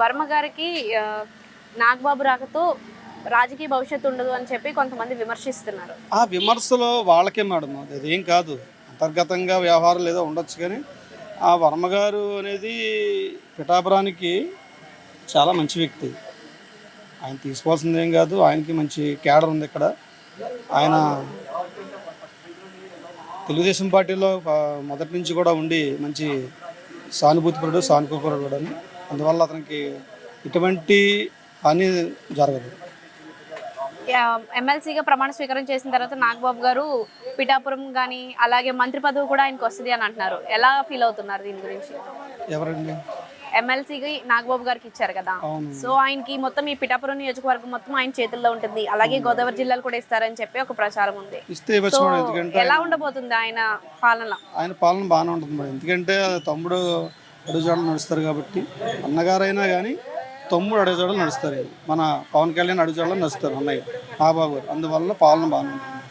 వర్మ గారికి నాగబాబు రాకతో రాజకీయ భవిష్యత్తు ఉండదు అని చెప్పి కొంతమంది విమర్శిస్తున్నారు. ఆ విమర్శలో వాళ్ళకే మేడం అది ఏం కాదు. అంతర్గతంగా వ్యవహారాలు ఏదో ఉండొచ్చు కానీ ఆ వర్మ గారు అనేది పిఠాపురానికి చాలా మంచి వ్యక్తి. ఆయన తీసుకోవాల్సింది ఏం కాదు ఆయనకి మంచి కేడర్ ఉంది ఇక్కడ. ఆయన తెలుగుదేశం పార్టీలో మొదటి నుంచి కూడా ఉండి మంచి సానుభూతిపరుడు సానుకూపరుడు కూడా అందువల్ల అతనికి ఎటువంటి హాని జరగదు. ఎమ్మెల్సీగా ప్రమాణ స్వీకారం చేసిన తర్వాత నాగబాబు గారు పిఠాపురం కానీ అలాగే మంత్రి పదవి కూడా ఆయనకు వస్తుంది అని అంటున్నారు. ఎలా ఫీల్ అవుతున్నారు దీని గురించి? ఎవరండి? ఎమ్మెల్సీకి నాగబాబు గారికి ఇచ్చారు కదా. సో ఆయనకి మొత్తం ఈ పిఠాపురం నియోజకవర్గం మొత్తం ఆయన చేతుల్లో ఉంటుంది. అలాగే గోదావరి జిల్లాలు కూడా ఇస్తారని చెప్పి ఒక ప్రచారం ఉంది. ఎలా ఉండబోతుంది ఆయన పాలన? ఆయన పాలన బాగానే ఉంటుంది ఎందుకంటే తమ్ముడు అడుగుజాడలు నడుస్తారు కాబట్టి అన్నగారైనా కానీ తమ్ముడు అడుగుజాడలు నడుస్తారు. మన పవన్ కళ్యాణ్ అడుగుజాడలు నడుస్తారు అన్నయ్య నాబాబు గారు అందువల్ల పాలన బాగానే ఉంటుంది